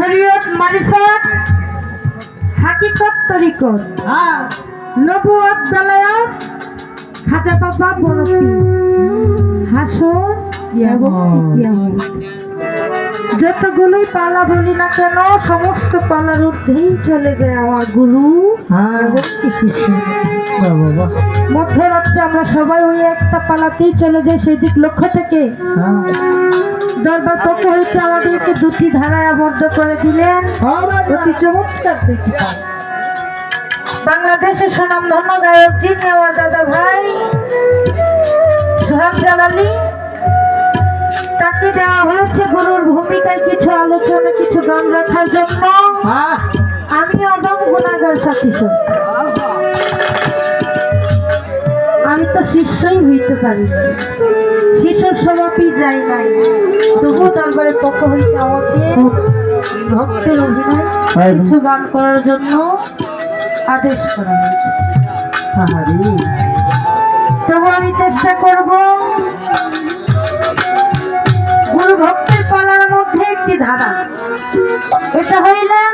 শরীয়ত মারিফত হাকিকত তরিকত। হ্যাঁ। নবুয়ত বেলায়ত খাজা বাবা বরফি হাসর। যতগুলোই পালা বলি না কেন সমস্ত পালার ঊর্ধ্বেই চলে যায় আমার গুরু হ্যাঁ। এবং শিষ্য। মধ্যরাত্রে আমরা সবাই ওই একটা পালাতেই চলে যাই সেই দিক লক্ষ্য থেকে। হ্যাঁ। দরবার পক্ষ হইতে আমাদেরকে দুটি ধারায় আবদ্ধ করে দিলেন। অতি চমৎকার দেখি বাংলাদেশের সুনাম ধন্য গায়ক যিনি আমার দাদা ভাই সোহাগ জালালি তাকে দেওয়া হয়েছে গুরুর ভূমিকায় কিছু আলোচনা কিছু গান রাখার জন্য। আমি অদম গুণাগার সাথী সত্য। তো শিষ্যই হইতে পারি। শিষ্য স্বভাবই যাই নাই। তবু দরবারের পক্ষ হইতে আমাকে ভক্তের অভিনয়। কিছু গান করার জন্য আদেশ করা হয়েছে। তবু আমি চেষ্টা করব গুরু ভক্তের পালার মধ্যে একটি ধারা। এটা হইলেন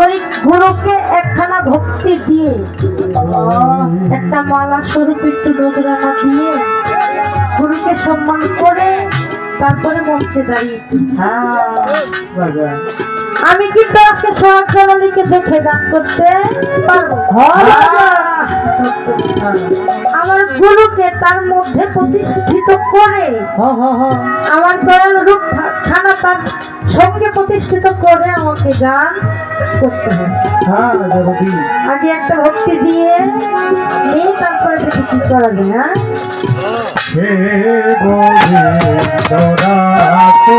গরিব গুরুকে একখানা ভক্তি দিয়ে, একটা মালা স্বরূপ একটু নজরানা দিয়ে গুরুকে সম্মান করে তারপরে মঞ্চে দাঁড়িয়ে হ্যাঁ আমি কিন্তু আজকে সোহাগ দেখে গান করতে পারব হ্যাঁ। আমার গুরুকে তার মধ্যে প্রতিষ্ঠিত করে। আমার দয়াল রূপ খানা তার সঙ্গে প্রতিষ্ঠিত করে আমাকে গান করতে হবে। আগে একটা ভক্তি দিয়ে নিয়ে তারপরে দেখি কি করা যায় হ্যাঁ? হে গোবিন্দ রাখো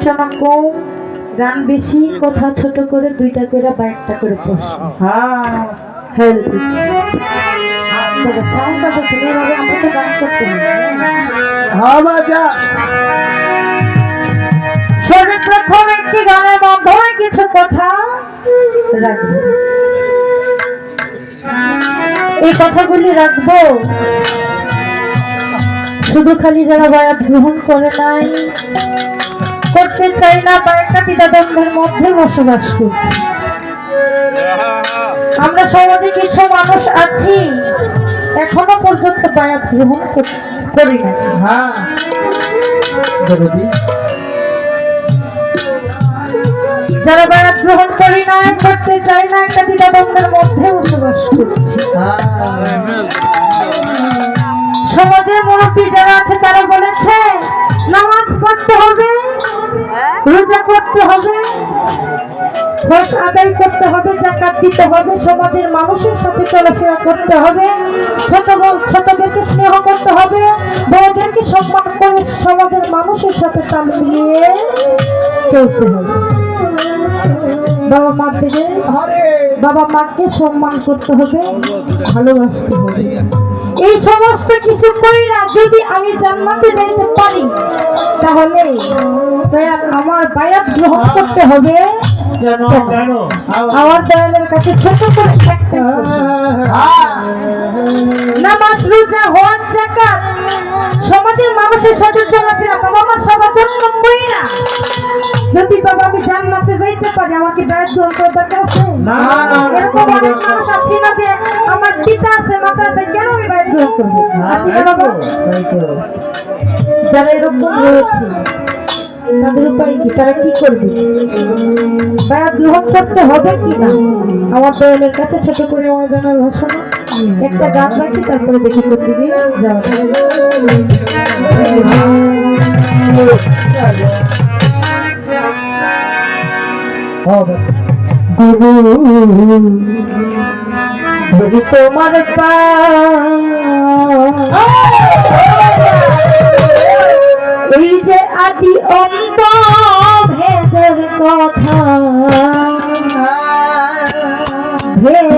আলোচনা কম গান বেশি, কথা ছোট করে দুইটা করে বা একটা করে কিছু কথা রাখব এই কথাগুলি রাখব। শুধু খালি যারা বায়াত গ্রহণ করে নাই করতে চাই না বা একটা দ্বিধাদ্বন্দ্বের মধ্যে বসবাস করছি। আমরা সমাজে কিছু মানুষ আছি এখনও পর্যন্ত বায়াত গ্রহণ করি না যারা বায়াত গ্রহণ করি না করতে চাই না একটা দ্বিধাদ্বন্দ্বের মধ্যে বসবাস করছি। সমাজের মুরব্বী যারা আছে তারা বলেছে নামাজ পড়তে হবে, রোজা করতে হবে, হজ আদায় করতে হবে, জাকাত দিতে হবে, সমাজের মানুষের সাথে চলাফেরা করতে হবে, ছোট ছোটদেরকে স্নেহ করতে হবে, বড়দেরকে সম্মান করে সমাজের মানুষের সাথে তাল মিলিয়ে চলতে হবে। বাবা মা থেকে বাবা মাকে সম্মান করতে হবে, ভালোবাসতে হবে। এই সমস্ত কিছু কইরা যদি আমি জান্নাতে যাইতে পারি, তাহলে আমার বায়াত গ্রহণ করতে হবে। আমার দয়ালের কাছে ছোট করে একটা নামাজ রোজা হজ জাকাত সমাজের মানুষের সাথে চলাফেরা বাবা মা সবার জন্য করি না যদি বাবা আমি জান্নাতে যাইতে পারি আমাকে বায়াত গ্রহণ করার দরকার আছে? এরকম অনেক মানুষ আছে না যে আমার পিতা আছে মাতা আছে কেন আমি বায়াত গ্রহণ করব যারা এরকম রয়েছে তাদের উপায় কি তারা কি করবে? বায়াত গ্রহণ করতে হবে কি না? আমার দয়ালের কাছে ছোট করে আমার জানার ভাষণা একটা গান রাখি, তারপরে দেখি কোন দিকে যাওয়া। যদি তোমার পা এই যে আদি অন্ত ভেদের কথা। ভেঙে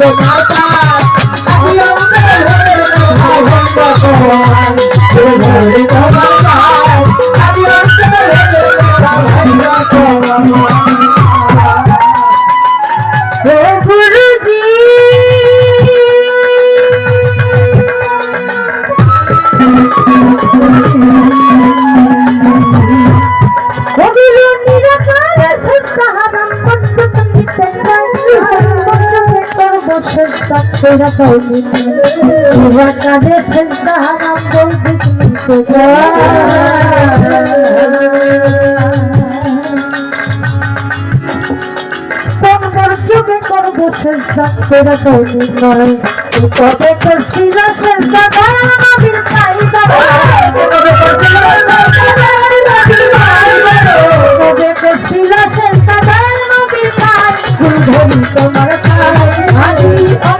ধরি সাক্ষীরা কৌমি নিরাকারে সত্যাহারাম বলতে যুগে করব চেষ্টা করে কৌমি নয় কবে করছিল চেষ্টা করে নবীর চাহিদা কবে করছিল কবে করছিল চেষ্টা করে নবীর চাই ধরি তোমার চাই আজি অন্ত ভেবে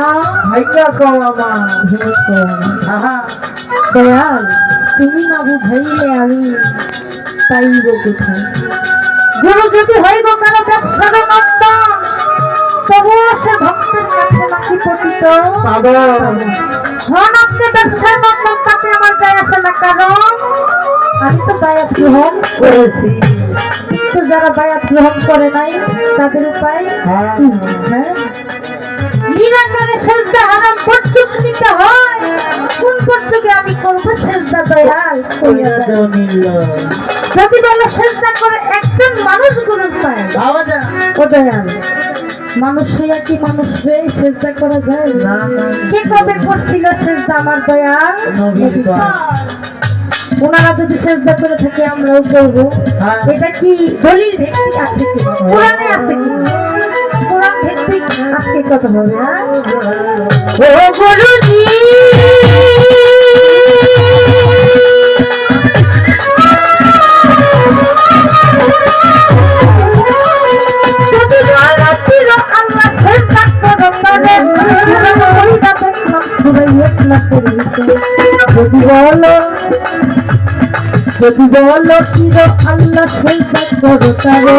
কথা ভাইটা কমা আহা দয়াল তুমি না বুঝাইলে আমি পাইব কোথায়? গুরু যদি হয় গো কারও ব্যবসার নন্দ তবুও সে ভক্তের কাছে নাকি পতিত? হন আপনি ব্যবসার নন্দ তাতে আমার যায় আসে না কারণ? আমি তো বায়াত গ্রহণ করেছি। তো যারা বায়াত গ্রহণ করে নাই তাদের উপায় নিরাকারে সেজদা হারাম পর্যুক নিতে হয়। কোন পর্যুকে আমি করব সেজদা দয়াল। যদি বলে সেজদা করে একজন মানুষ গুরু পায় বাবা যা। ও দয়াল মানুষ হইয়া কি মানুষ হয়ে সেজদা করা যায়? না না কে কবে করছিল সেজদা আমার দয়াল। ওনারা যদি সেজদা করে থাকে আমরাও করব। হ্যাঁ। এটা কি দলিল? আছে কি? কোরআনে আছে কি? আজকে কথা হ্যাঁ ও গুরুজি যদি বলো যদি বলো চির আল্লাহ সেজদা করো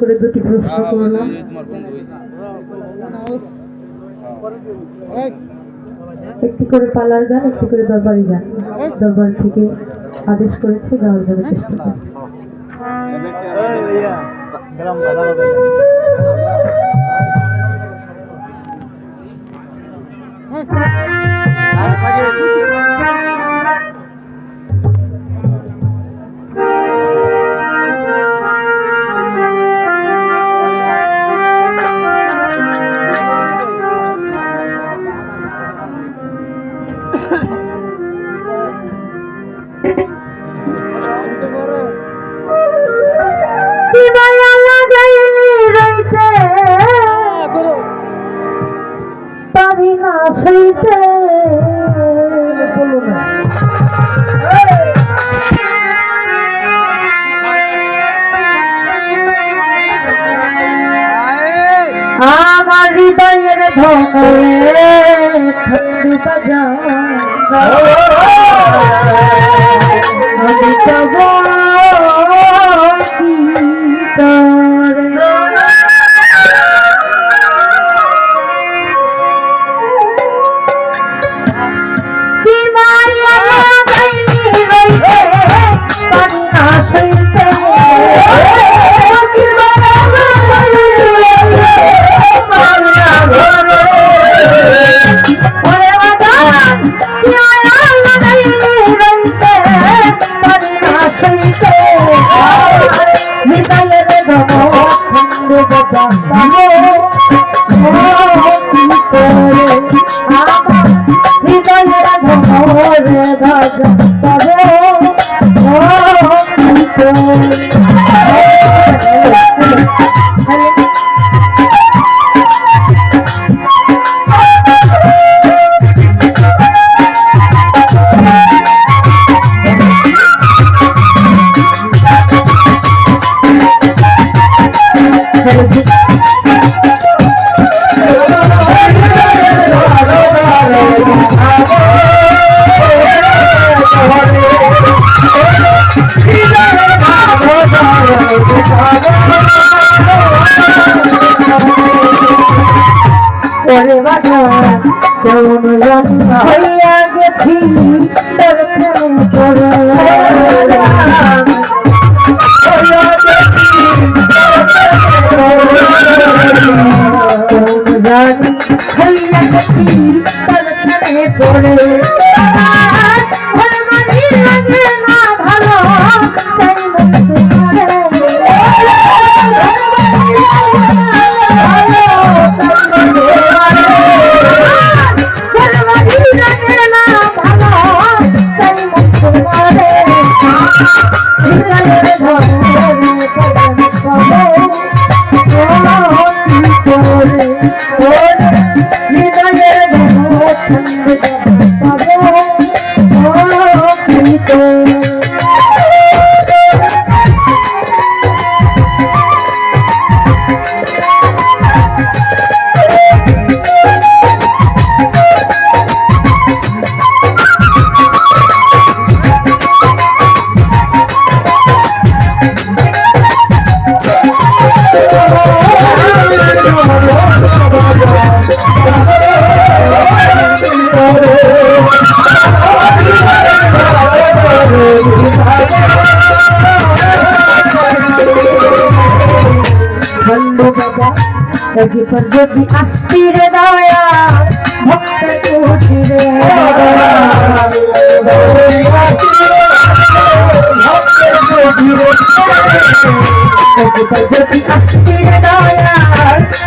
করে দুটি প্রশ্ন করলাম। একটি করে পালার গান একটি করে দরবারি গান। দরবার থেকে আদেশ করেছে গাওয়ার জন্য চেষ্টা করছি। হৃদয়ের বন্ধু বাবা জীবন যদি আস্তির দয়া ভক্ত কুটিরে যদি আস্তির দয়া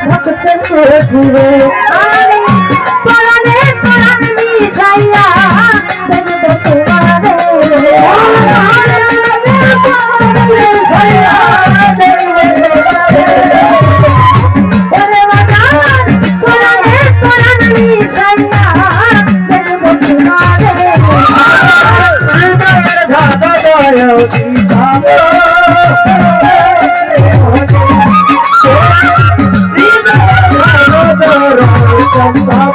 ভক্ত কুটিরে পরানে পরান মিশাইয়া Bye.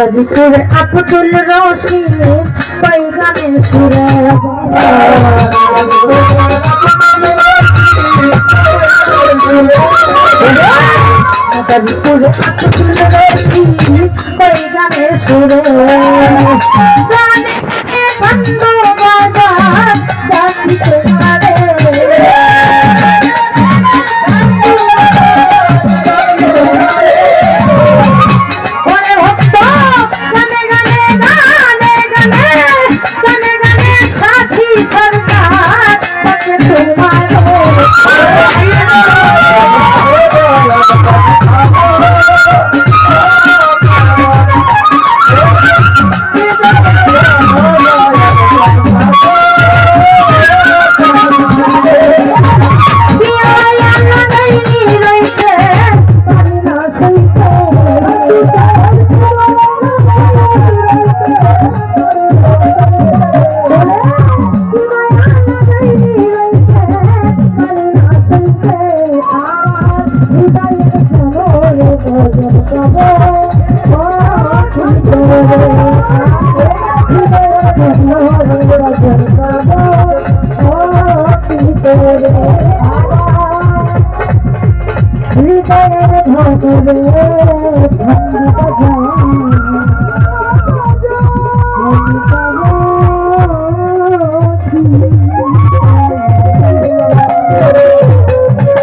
খলিফুর আব্দুল রশিদ পৈগামের সুরে খলিফুর আব্দুল রশিদ পৈগামের সুরে